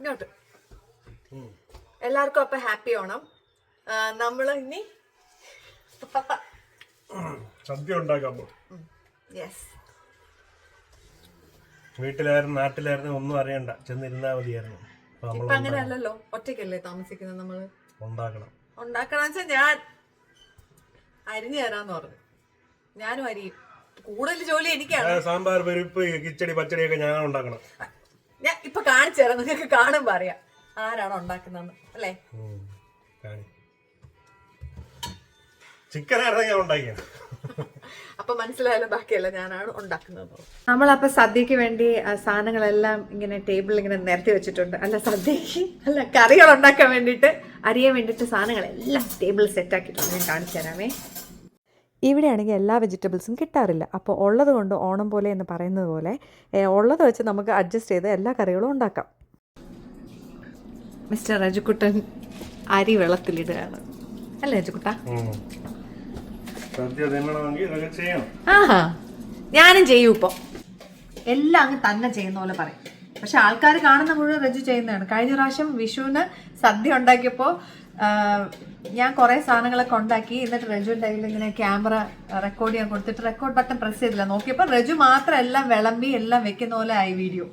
ഇങ്ങോട്ട്. എല്ലാവർക്കും അപ്പൊ ഹാപ്പി ഓണം. നമ്മൾ ഇനി സദ്യ ഉണ്ടാക്കാൻ പോകും യെസ് വീട്ടിലായിരുന്നു നാട്ടിലായിരുന്നു ഒന്നും അറിയണ്ട. ചെന്നിരുന്നാ മതിയായിരുന്നു. അങ്ങനെയല്ലല്ലോ ഇപ്പൊ അങ്ങനെ അല്ലല്ലോ ഒറ്റയ്ക്കല്ലേ താമസിക്കുന്നത് നമ്മൾ? ഉണ്ടാക്കണം. ഉണ്ടാക്കണം വെച്ചാൽ ഞാൻ അരിഞ്ഞു തരാന്ന് പറഞ്ഞു. ഞാനും അരിയും. കൂടുതൽ ജോലി എനിക്കാണ്. സാമ്പാർ പരിപ്പ് കിച്ചടി പച്ചടിയൊക്കെ ഞാൻ ഉണ്ടാക്കണം. ഇപ്പൊ കാണിച്ചു തരാം നിങ്ങൾക്ക് കാണുമ്പോ അറിയാം ആരാണോ ഉണ്ടാക്കുന്നതെന്ന് അല്ലേ. കാണി. ഞാൻ ഉണ്ടാക്കിയത്? അപ്പൊ മനസ്സിലായാലും ബാക്കിയല്ല ഞാനാണ് ഉണ്ടാക്കുന്നത്. നമ്മളപ്പോ സദ്യക്ക് വേണ്ടി സാധനങ്ങളെല്ലാം ഇങ്ങനെ ടേബിളിൽ ഇങ്ങനെ നിരത്തി വെച്ചിട്ടുണ്ട്. അല്ല സദ്യക്ക് അല്ല കറികൾ ഉണ്ടാക്കാൻ വേണ്ടിട്ട് അറിയാൻ വേണ്ടിട്ട് സാധനങ്ങളെല്ലാം ടേബിൾ സെറ്റ് ആക്കിയിട്ടുണ്ട്. ഞാൻ കാണിച്ചു തരാമേ. ഇവിടെയാണെങ്കിൽ എല്ലാ വെജിറ്റബിൾസും കിട്ടാറില്ല. അപ്പോൾ ഉള്ളത് കൊണ്ട് ഓണം പോലെ എന്ന് പറയുന്നത് പോലെ ഉള്ളത് വെച്ച് നമുക്ക് അഡ്ജസ്റ്റ് ചെയ്ത് എല്ലാ കറികളും ഉണ്ടാക്കാം. മിസ്റ്റർ രജുക്കുട്ടൻ അരി വെള്ളത്തിലിടുകയാണ്. അല്ലേ രജുക്കുട്ട? ഞാനും ചെയ്യൂ ഇപ്പൊ. എല്ലാം അങ്ങ് തന്നെ ചെയ്യുന്ന പോലെ പറയും. പക്ഷെ ആൾക്കാർ കാണുന്ന മുഴുവൻ രജു ചെയ്യുന്നതാണ്. കഴിഞ്ഞ പ്രാവശ്യം വിഷുവിന് സദ്യ ഉണ്ടാക്കിയപ്പോൾ ഞാൻ കുറേ സാധനങ്ങളൊക്കെ ഉണ്ടാക്കി എന്നിട്ട് റെജുവിന്റെ കയ്യിൽ ഇങ്ങനെ ക്യാമറ റെക്കോർഡ് ചെയ്യാൻ കൊടുത്തിട്ട് റെക്കോർഡ് ബട്ടൺ പ്രസ് ചെയ്തില്ല. നോക്കിയപ്പോൾ റെജു മാത്രം എല്ലാം വിളമ്പി എല്ലാം വെക്കുന്ന പോലെ ആയി വീഡിയോ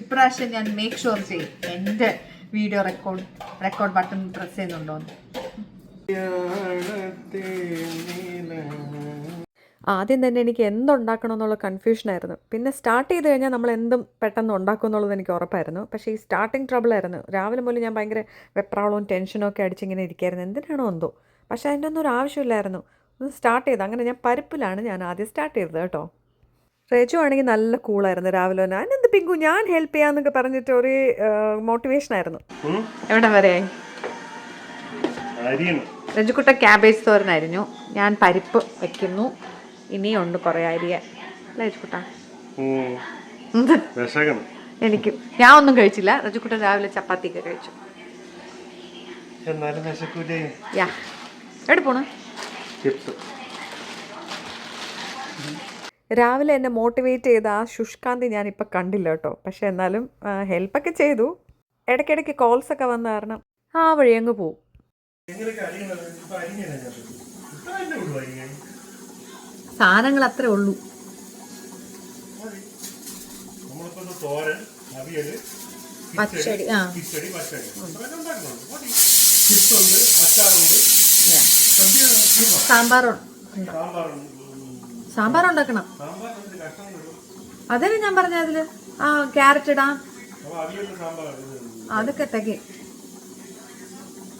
ഇപ്രാവശ്യം ഞാൻ മേക്ക് ഷുവർ ചെയ്യും. എന്റെ video record record button press ചെയ്യുന്നുണ്ടോന്ന്. ആദ്യം തന്നെ എനിക്ക് എന്തുണ്ടാക്കണം എന്നുള്ള കൺഫ്യൂഷനായിരുന്നു പിന്നെ സ്റ്റാർട്ട് ചെയ്ത് കഴിഞ്ഞാൽ നമ്മൾ എന്തും പെട്ടെന്ന് ഉണ്ടാക്കും എന്നുള്ളത് എനിക്ക് ഉറപ്പായിരുന്നു. പക്ഷേ ഈ സ്റ്റാർട്ടിങ് ട്രബിളായിരുന്നു രാവിലെ മുതൽ ഞാൻ ഭയങ്കര വെപ്രാളവും ടെൻഷനും ഒക്കെ അടിച്ചിങ്ങനെ ഇരിക്കുകയായിരുന്നു എന്തിനാണോ എന്തോ. പക്ഷേ അതിന്റെ ഒന്നും ഒരു ആവശ്യമില്ലായിരുന്നു. ഒന്ന് സ്റ്റാർട്ട് ചെയ്ത്. അങ്ങനെ ഞാൻ പരിപ്പിലാണ് ഞാൻ ആദ്യം സ്റ്റാർട്ട് ചെയ്തത് കേട്ടോ. റേജു ആണെങ്കിൽ നല്ല കൂളായിരുന്നു രാവിലെ തന്നെ. അതിനെന്ത് പിങ്കു? ഞാൻ ഹെൽപ്പ് ചെയ്യാന്നൊക്കെ പറഞ്ഞിട്ട് ഒരു മോട്ടിവേഷൻ ആയിരുന്നു. ഉം. എവിടെ വരെ? രജുക്കുട്ട ക്യാബേജ് തോരനായിരുന്നു ഞാൻ പരിപ്പ് വെക്കുന്നു. ഇനിയുണ്ട് കുറേ അരിയ അല്ലേ രജുക്കുട്ട? ഉം. എന്ത്? എനിക്ക്. ഞാൻ ഒന്നും കഴിച്ചില്ല. രജുക്കുട്ടൻ രാവിലെ ചപ്പാത്തി ചപ്പാത്തിയൊക്കെ കഴിച്ചു. എന്നാലും വിശക്കൂലേ? യാ. എവിടെ പോണ്? കിട്ടും. രാവിലെ എന്നെ മോട്ടിവേറ്റ് ചെയ്ത ആ ശുഷ്കാന്തി ഞാനിപ്പോൾ കണ്ടില്ല കേട്ടോ. പക്ഷെ എന്നാലും ഹെൽപ്പൊക്കെ ചെയ്തു. ഇടയ്ക്കിടയ്ക്ക് കോൾസ് ഒക്കെ വന്ന കാരണം ആ വഴി അങ്ങ് പോവും. സാധനങ്ങൾ അത്രേ ഉള്ളൂ പച്ചടി ആ? സാമ്പാറുണ്ട് സാമ്പാർ ഉണ്ടാക്കണം? അതന്നെ ഞാൻ പറഞ്ഞ അതിൽ? ആ ക്യാരറ്റ് ഇടാ. അതൊക്കെ തികയും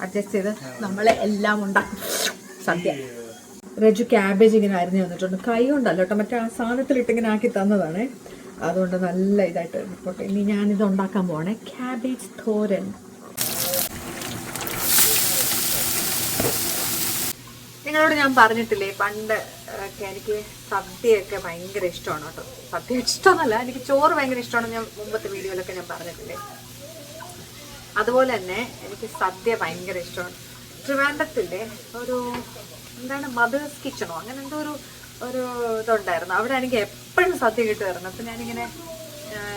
അഡ്ജസ്റ്റ് ചെയ്ത് നമ്മളെ എല്ലാം ഉണ്ടാക്കും. സദ്യ. രജു ക്യാബേജ് ഇങ്ങനെ അരിഞ്ഞു തന്നിട്ടുണ്ട്. കൈ കൊണ്ടല്ല കേട്ടോ മറ്റേ ആ സാധനത്തിലിട്ട് ഇങ്ങനെ ആക്കി തന്നതാണ്. അതുകൊണ്ട് നല്ല ഇതായിട്ട് പോട്ടെ ഇനി ഞാനിത് ഉണ്ടാക്കാൻ പോവാണേ. ക്യാബേജ് തോരൻ. നിങ്ങളോട് ഞാൻ പറഞ്ഞിട്ടില്ലേ പണ്ട് ഒക്കെ എനിക്ക് സദ്യയൊക്കെ ഭയങ്കര ഇഷ്ടമാണ് കേട്ടോ. സദ്യ ഇഷ്ടമൊന്നുമല്ല എനിക്ക് ചോറ് ഭയങ്കര ഇഷ്ടമാണ്. ഞാൻ മുമ്പത്തെ വീഡിയോയിലൊക്കെ ഞാൻ പറഞ്ഞിട്ടില്ലേ. അതുപോലെ തന്നെ എനിക്ക് സദ്യ ഭയങ്കര ഇഷ്ടമാണ്. ട്രിവാൻഡ്രത്തിന്റെ ഒരു എന്താണ് മദേഴ്സ് കിച്ചണോ അങ്ങനെ എന്തോ ഒരു ഒരു ഇതുണ്ടായിരുന്നു. അവിടെ എനിക്ക് എപ്പോഴും സദ്യ കിട്ടുമായിരുന്നു. അപ്പം ഞാനിങ്ങനെ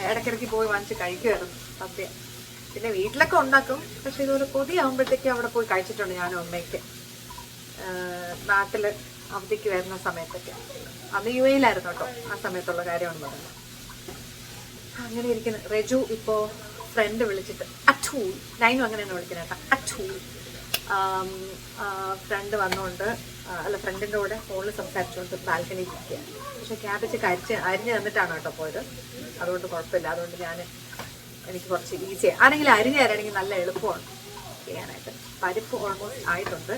ഇടയ്ക്കിടയ്ക്ക് പോയി വാങ്ങിച്ച് കഴിക്കുമായിരുന്നു സദ്യ. പിന്നെ വീട്ടിലൊക്കെ ഉണ്ടാക്കും. പക്ഷെ ഇതുപോലെ കൊതിയാകുമ്പോഴത്തേക്ക് അവിടെ പോയി കഴിച്ചിട്ടുണ്ട് ഞാനും അമ്മയ്ക്ക്. നാട്ടിൽ അവധിക്ക് വരുന്ന സമയത്തൊക്കെ. അന്ന് യു എയിലായിരുന്നു കേട്ടോ. ആ സമയത്തുള്ള കാര്യമാണ് പറഞ്ഞത്. അങ്ങനെ ഇരിക്കുന്നു. റെജു ഇപ്പോൾ ഫ്രണ്ട് വിളിച്ചിട്ട് അച്ചൂ. നൈനും അങ്ങനെയാണ് വിളിക്കുന്നത് കേട്ടോ. അച്ചൂ. ഫ്രണ്ട് വന്നുകൊണ്ട് അല്ല ഫ്രണ്ടിന്റെ കൂടെ ഫോണിൽ സംസാരിച്ചുകൊണ്ട് ബാൽക്കണി ഇരിക്കുക പക്ഷെ ക്യാബേജ് കരിച്ച് അരിഞ്ഞ് തന്നിട്ടാണ് കേട്ടോ പോയത്. അതുകൊണ്ട് കുഴപ്പമില്ല. അതുകൊണ്ട് ഞാൻ എനിക്ക് കുറച്ച് ഈസി ആരെങ്കിലും അരിഞ്ഞ് തരാണെങ്കിൽ നല്ല എളുപ്പമാണ്. ചെയ്യാനായിട്ട്. പരിപ്പ് ഓൾമോസ്റ്റ് ആയിട്ടുണ്ട്.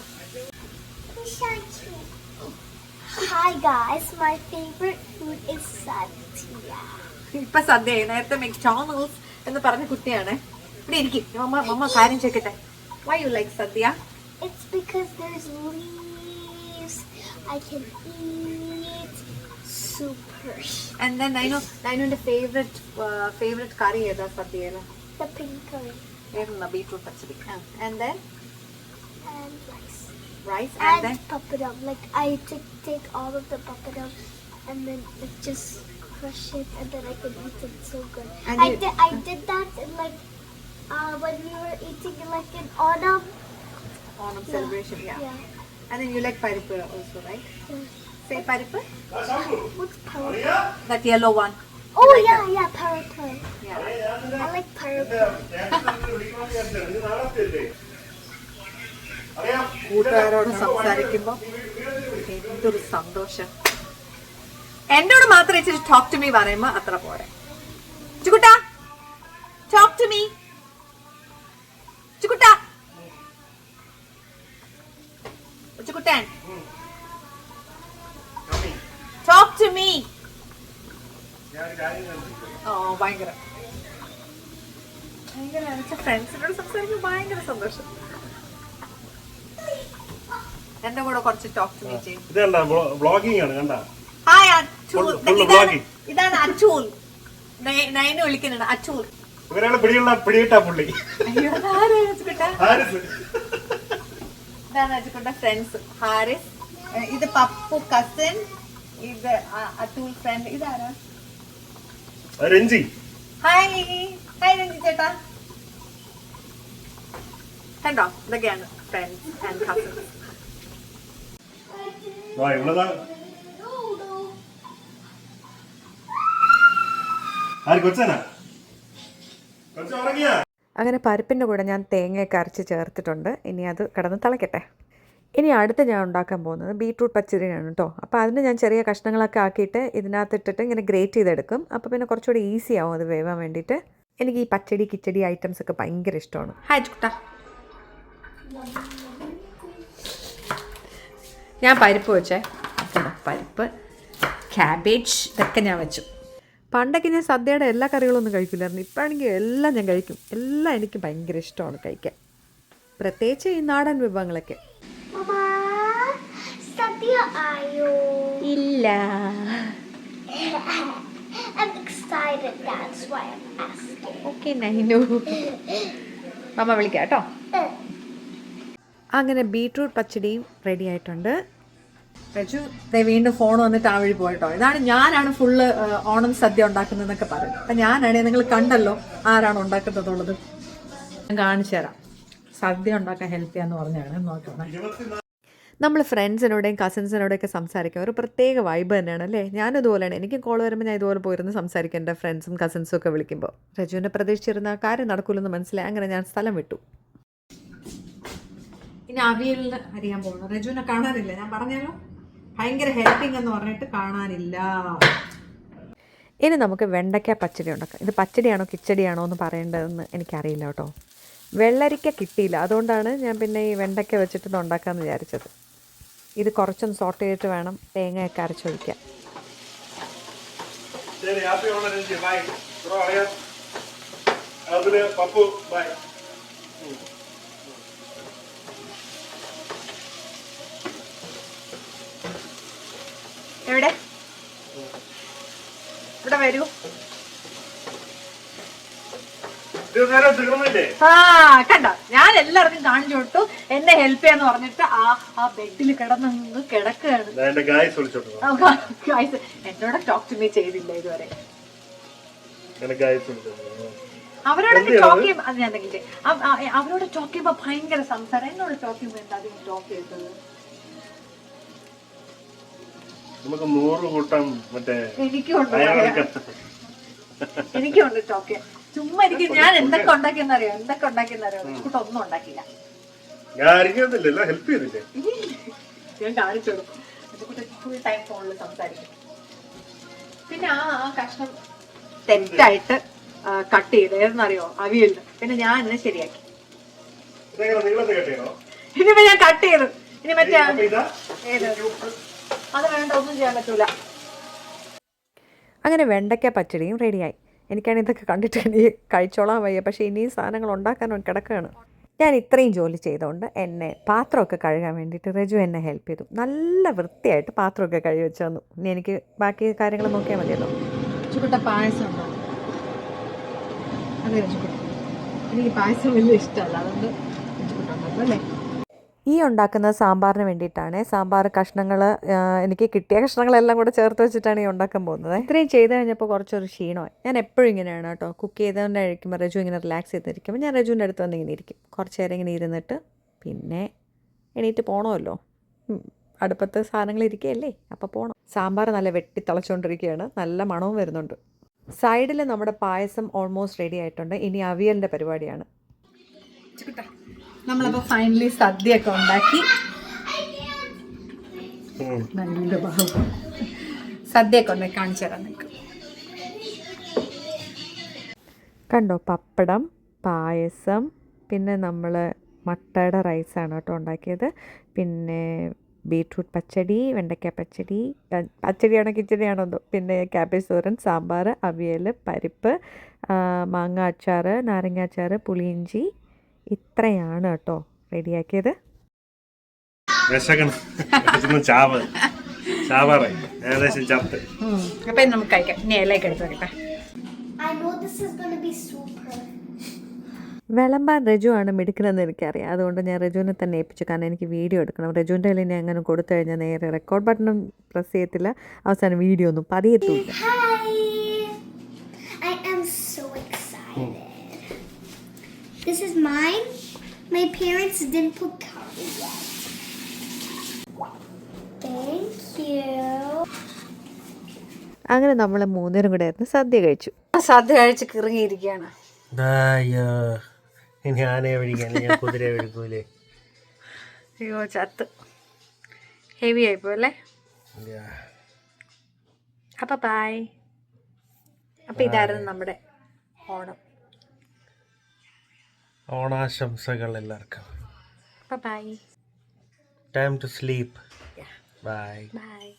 Hi guys, my favorite food is satya. ഇപ്പൊ സദ്യ നേരത്തെ മെക്ഡോണൽസ് എന്ന് പറഞ്ഞ കുട്ടിയാണ്. ഇവിടെ ഇരിക്കും. മമ്മ മമ്മ കാര്യം ചോദിക്കട്ടെ? Why you like Sadhya? It's because there's leaves. I can eat. Super. And then I know I know the favorite uh, favorite curry yada Sadhya. The pink curry. And the beetroot pachadi. And then? And rice. Rice and, and then? papadum. Like I take, take all of the papadum and then just crush it and then I can eat it so good. And I, you, did, I did that in like uh, when we were eating like in autumn. Autumn yeah. celebration, Yeah. And then you like paripura also, right? Say പരിപ്പ്? What's parapai? That yellow one. Oh yeah, yeah, parapai. Yeah. I like. അറിയാം കൂട്ടുകാരോട് സംസാരിക്കുമ്പോൾ എന്തൊരു സന്തോഷം എന്നോട് മാത്രം talk to me പറയുമ്പോൾ അത്ര പോരെ ചുക്കുട്ടാ talk to me Chukkuttan talk to me. ഓ ഭയങ്കര. ഭയങ്കര. ഫ്രണ്ട്സിനോട് സംസാരിക്കുമ്പോൾ ഭയങ്കര സന്തോഷം. എന്റെ കൂടെ കുറച്ച് ടോക്ക് ടു മീ ചെയ്യും. ഇത് കണ്ട ബ്ലോഗിംഗ് ആണ് കണ്ട? ഹായ് അച്ചൂൽ ഇതാണ് അച്ചൂൽ നയനെ വിളിക്കുന്നുണ്ട് അച്ചൂൽ ഇവരാണ് പിടിയുള്ള പിടിയിട്ടാ പുള്ളി. അയ്യോ? ഹാരിസ്. ഇതാണ് അച്ചുകുട്ട ഫ്രണ്ട്സ് ഹാരിസ്. ഇത് പപ്പു കസിൻ ഇത് അതുൽ ഫ്രണ്ട് ഇതാരാ? രഞ്ജി. ഹായ് ഹായ് രഞ്ജി ചേട്ടാ. കണ്ടോ? ഇതൊക്കെയാണ് ഫ്രണ്ട്സ് ആൻഡ് കസിൻസ് ആ ഇവളതാ. ആര് കൊച്ചനാ? കൊച്ചു ഉറങ്ങിയാ അങ്ങനെ പരിപ്പിന്റെ കൂടെ ഞാൻ തേങ്ങയൊക്കെ അരച്ച് ചേർത്തിട്ടുണ്ട്. ഇനി അത് കിടന്ന് തിളയ്ക്കട്ടെ ഇനി അടുത്ത് ഞാൻ ഉണ്ടാക്കാൻ പോകുന്നത് ബീട്രൂട്ട് പച്ചരിയാണ് കേട്ടോ. അപ്പോൾ അതിന് ഞാൻ ചെറിയ കഷ്ണങ്ങളൊക്കെ ആക്കിയിട്ട് ഇതിനകത്തിട്ടിട്ട് ഇങ്ങനെ ഗ്രേറ്റ് ചെയ്തെടുക്കും. അപ്പോൾ പിന്നെ കുറച്ചുകൂടി ഈസി ആവും അത് വേവാൻ വേണ്ടിയിട്ട്. എനിക്ക് ഈ പച്ചടി കിച്ചടി ഐറ്റംസ് ഒക്കെ ഭയങ്കര ഇഷ്ടമാണ്. ഹായ് ചുട്ട ഞാൻ പരിപ്പ് വെച്ചേ. പരിപ്പ് ക്യാബേജ് ഇതൊക്കെ ഞാൻ വെച്ചു. പണ്ടൊക്കെ ഞാൻ സദ്യയുടെ എല്ലാ ഒന്നും കഴിക്കില്ലായിരുന്നു. ഇപ്പോഴാണെങ്കിൽ എല്ലാം ഞാൻ കഴിക്കും. എല്ലാം എനിക്ക് ഭയങ്കര ഇഷ്ടമാണ് കഴിക്കാൻ. പ്രത്യേകിച്ച് ഈ നാടൻ വിഭവങ്ങളൊക്കെ. ഇല്ല. ഓക്കെ നൈനു. അമ്മ വിളിക്കാം കേട്ടോ. അങ്ങനെ ബീട്രൂട്ട് പച്ചടിയും റെഡി ആയിട്ടുണ്ട്. ദേ വീണ്ടും ഫോൺ വന്നിട്ട് ആ വഴി പോയിട്ടോ ഇതാണ് ഞാനാണ് ഫുള്ള് ഓണം സദ്യ ഉണ്ടാക്കുന്നതെന്നൊക്കെ പറയും അപ്പം ഞാനാണ് നിങ്ങൾ കണ്ടല്ലോ ആരാണ് ഉണ്ടാക്കുന്നതുള്ളത്. ഞാൻ കാണിച്ചു തരാം. സദ്യ ഉണ്ടാക്കാൻ ഹെൽപ്പ് ചെയ്യാന്ന് പറഞ്ഞാണ്. നോക്കണം നമ്മൾ ഫ്രണ്ട്സിനോടെയും കസിൻസിനോടെയൊക്കെ സംസാരിക്കാൻ ഒരു പ്രത്യേക വൈബ് തന്നെയാണ് അല്ലേ? ഞാനും ഇതുപോലെയാണ്. എനിക്ക് കോൾ വരുമ്പോൾ ഞാൻ ഇതുപോലെ പോയിരുന്ന് സംസാരിക്കും എന്റെ ഫ്രണ്ട്സും കസിൻസും ഒക്കെ വിളിക്കുമ്പോൾ രജുവിനെ പ്രതീക്ഷിച്ചിരുന്ന കാര്യം നടക്കില്ലെന്ന് മനസ്സിലായി. അങ്ങനെ ഞാൻ സ്ഥലം വിട്ടു. ഇനി അവിയൽ അറിയാൻ പോകണം റജുവിനെ കാണാനില്ല? ഞാൻ പറഞ്ഞല്ലോ. ഭയങ്കര ഹെൽപ്പിംഗ് എന്ന് പറഞ്ഞിട്ട് കാണാനില്ല. ഇനി നമുക്ക് വെണ്ടയ്ക്ക പച്ചടി ഉണ്ടാക്കാം. ഇത് പച്ചടിയാണോ കിച്ചടിയാണോ എന്ന് പറയേണ്ടതെന്ന് എനിക്കറിയില്ല കേട്ടോ. വെള്ളരിക്ക കിട്ടിയില്ല. അതുകൊണ്ടാണ് ഞാൻ പിന്നെ ഈ വെണ്ടയ്ക്ക വെച്ചിട്ട് ഇത് ഉണ്ടാക്കാമെന്ന് വിചാരിച്ചത്. ഇത് കുറച്ചൊന്ന് സോർട്ട് ചെയ്തിട്ട് വേണം തേങ്ങയൊക്കെ അരച്ചൊഴിക്കാൻ ശരി happy Onam Ranji. Bye bro അറിയാം. അതിൽ പപ്പു ബൈ എവിടെ? ഇവിടെ വരൂ. ആ കണ്ടോ? ഞാൻ എല്ലാവർക്കും കാണിച്ചു കൊടുത്തു. എന്നെ ഹെൽപ്പ് ചെയ്യാന്ന് പറഞ്ഞിട്ട് ആ ആ ബെഡിൽ കിടന്നങ്ങ് കിടക്കുകയാണ്. എന്നോട് ടോക്ക് ടു മീ ചെയ്തില്ല ഇതുവരെ? അവരോടൊക്കെ ടോക്ക് ചെയ്യുമ്പോ അത് ഞാൻ എന്തെങ്കിലും അവരോട് ടോക്ക് ചെയ്യുമ്പോ ഭയങ്കര സംസാരം. എന്നോട് ടോക്ക് ചെയ്യുമ്പോ എന്താ ടോക്ക് ചെയ്തത്? നമുക്ക് നൂറ് കൂട്ടം മറ്റേ എനിക്കുണ്ട്. എനിക്കുണ്ട് ടോക്ക് ചുമ്മാ എനിക്ക് ഞാൻ എന്തൊക്കെ ഉണ്ടാക്കിയെന്ന് അറിയോ എന്തൊക്കെ ഉണ്ടാക്കിയെന്ന് അറിയോ കൂട്ടം ഒന്നും ഉണ്ടാക്കില്ല ഞാൻ അറിഞ്ഞതില്ലല്ലോ ഹെൽപ്പ് ചെയ്തില്ലേ? ഞാൻ കാണിച്ചു ഫുൾ ടൈം ഫോണിൽ സംസാരിക്കും. പിന്നെ ആ ആ കഷ്ണം തെറ്റായിട്ട് കട്ട് ചെയ്ത്. ഏതെന്നറിയോ? അവിയലിന് പിന്നെ ഞാൻ ഇതിനെ ശരിയാക്കി. ഇനിയിപ്പോ ഞാൻ കട്ട് ചെയ്തു. ഇനി മറ്റേ ഏത്? അത് വേണ്ട ഒന്നും ചെയ്യാൻ പറ്റൂല. അങ്ങനെ വെണ്ടയ്ക്ക പച്ചടിയും റെഡിയായി എനിക്കാണ് ഇതൊക്കെ കണ്ടിട്ട് ഇനി കഴിച്ചോളാൻ വയ്യ. പക്ഷേ ഇനിയും സാധനങ്ങൾ ഉണ്ടാക്കാൻ കിടക്കുകയാണ്. ഞാൻ ഇത്രയും ജോലി ചെയ്തുകൊണ്ട് എന്നെ പാത്രമൊക്കെ കഴുകാൻ വേണ്ടിയിട്ട് റജു എന്നെ ഹെൽപ്പ് ചെയ്തു. നല്ല വൃത്തിയായിട്ട് പാത്രമൊക്കെ കഴുകി വെച്ച് തന്നു ഇനി എനിക്ക് ബാക്കി കാര്യങ്ങൾ നോക്കിയാൽ മതിയല്ലോ. ചുക്കുട്ട പായസം അതെ എനിക്ക് പായസം വലിയ ഇഷ്ടമല്ല. അതുകൊണ്ട് അല്ലേ? ഈ ഉണ്ടാക്കുന്ന സാമ്പാറിന് വേണ്ടിയിട്ടാണ്. സാമ്പാർ കഷ്ണങ്ങൾ എനിക്ക് കിട്ടിയ കഷ്ണങ്ങളെല്ലാം കൂടെ ചേർത്ത് വെച്ചിട്ടാണ് ഈ ഉണ്ടാക്കാൻ പോകുന്നത്. ഇത്രയും ചെയ്ത് കഴിഞ്ഞപ്പോൾ കുറച്ചൊരു ക്ഷീണമായി. ഞാൻ എപ്പോഴും ഇങ്ങനെയാണ് കേട്ടോ. കുക്ക് ചെയ്തുകൊണ്ട് കഴിക്കുമ്പോൾ റജു ഇങ്ങനെ റിലാക്സ് ചെയ്തിരിക്കുമ്പോൾ ഞാൻ റജുവിന്റെ അടുത്ത് വന്ന് ഇങ്ങനെ ഇരിക്കും. കുറച്ച് നേരം ഇങ്ങനെ ഇരുന്നിട്ട് പിന്നെ എണീറ്റ് പോകണമല്ലോ. അടുപ്പത്ത് സാധനങ്ങൾ ഇരിക്കുകയല്ലേ? അപ്പോൾ പോകണം സാമ്പാർ നല്ല വെട്ടി തിളച്ചുകൊണ്ടിരിക്കുകയാണ് നല്ല മണവും വരുന്നുണ്ട്. സൈഡിൽ നമ്മുടെ പായസം ഓൾമോസ്റ്റ് റെഡി ആയിട്ടുണ്ട്. ഇനി അവിയലിന്റെ പരിപാടിയാണ്. നമ്മളപ്പോൾ ഫൈനലി സദ്യയൊക്കെ ഉണ്ടാക്കി. നല്ല ബഹളം സദ്യയൊക്കെ ഉണ്ടാക്കി കാണിച്ചു തരാം നിങ്ങൾക്ക് കണ്ടോ പപ്പടം പായസം പിന്നെ നമ്മൾ മട്ടയുടെ റൈസാണ് കേട്ടോ ഉണ്ടാക്കിയത്. പിന്നെ ബീട്രൂട്ട് പച്ചടി വെണ്ടയ്ക്ക പച്ചടി പച്ചടിയാണോ കിച്ചടിയാണോ എന്തോ. പിന്നെ ക്യാബേജ് തോരൻ സാമ്പാർ അവിയൽ പരിപ്പ് മാങ്ങ അച്ചാർ നാരങ്ങ അച്ചാർ പുളിയിഞ്ചി ഇത്രയാണ് കേട്ടോ റെഡിയാക്കിയത്. അപ്പം നമുക്ക് കഴിക്കാം. ഇനി ഇലയൊക്കെ എടുത്ത് വെക്കട്ടെ. വിളമ്പാൻ രജു ആണ് മിടുക്കനെന്ന് എനിക്കറിയാം. അതുകൊണ്ട് ഞാൻ റജുവിനെ തന്നെ ഏൽപ്പിച്ചു. കാരണം എനിക്ക് വീഡിയോ എടുക്കണം. റജുവിന്റെ കയ്യിൽ ഞാൻ അങ്ങനെ കൊടുത്തു കഴിഞ്ഞാൽ നേരെ റെക്കോർഡ് ബട്ടണും പ്രസ് ചെയ്യത്തില്ല. അവസാനം വീഡിയോ ഒന്നും പതിയെത്തൂല്ല. This is mine. My parents didn't put color yet. Thank you. അങ്ങനെ നമ്മൾ മൂന്നേരും കൂടെ ആയിരുന്നു സദ്യ കഴിച്ചു സദ്യ കഴിച്ച് കിറങ്ങിയിരിക്കുകയാണ് ആനയെ പിടിക്കാൻ ഞാൻ കുതിരയെ പിടിക്കൂലേ അയ്യോ ചത്ത് ഹെവി ആയിപ്പോ അല്ലേ. അപ്പൊ ബായ് അപ്പൊ ഇതായിരുന്നു നമ്മുടെ ഓണം ഓണാശംസകൾ എല്ലാവർക്കും. Bye time to sleep bye bye